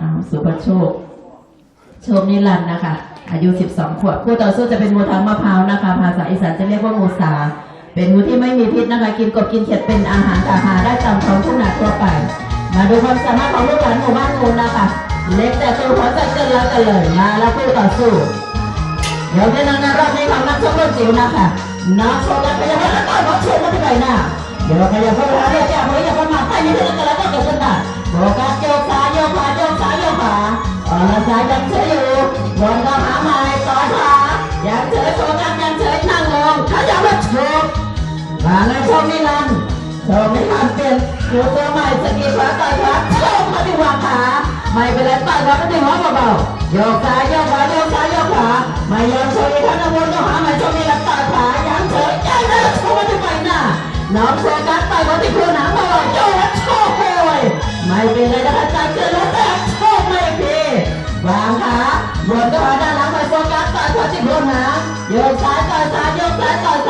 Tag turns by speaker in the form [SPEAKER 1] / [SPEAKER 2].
[SPEAKER 1] อ้าวสุภโชค โชคนิรันดร์นะคะ อายุ 12 ขวบคู่ต่อสู้จะเป็นงูทางมะพร้าวนะคะ ภาษาอีสานจะเรียกว่างูสา เป็นงูที่ไม่มีพิษนะคะ กินกบกินเขียดเป็นอาหารอาหาได้ตามท้องทุ่งนาทั่วไป มาดูความสามารถของลูกหลานหมู่บ้านงูนะคะ เล็กแต่ตัวหัวใจเกินแล้วกันเลยมาแล้วคู่ต่อสู้ เดี๋ยวในนางรอบนี้ของนักชกรุ่นจิ๋วนะคะนักชกนักพยาบาลต่อยนักชกนักที่ไหนน่ะเดี๋ยวพยาบาลหาเรียกแก้มืออย่าประ อ่อนซ้ายยังเฉยอยู่บนก็หาใหม่ต่อขายังเฉยโฟกัสยังเฉยนั่งลงขยับแล้วโชกมาแล้วโชคนิรันดร์โชคนิรันดร์เปลี่ยนอยู่ตัวใหม่สกีขวาต่อยขวาโชคมาที่วาขาไม่เป็นไรต่อยขวาไม่ได้หัวเบาๆโยกซ้ายโยกขวาโยกซ้ายโยกขวาไม่ยอมโชว์ทั้งนะวนก็หาใหม่โชคนิรันดร์ต่อยขายังเฉยใจแล้วโชคมาที่ใบหน้าน้องโฟกัสต่อยมาที่คู่หนังเบาๆโยกแล้วโชคเลยไม่เป็นไร วางขาวนก็หาด้านหลังไปโฟกัสต่อยขวาที่คู่หนังโยกซ้ายต่อยซ้ายโยกซ้ายต่อซ้าย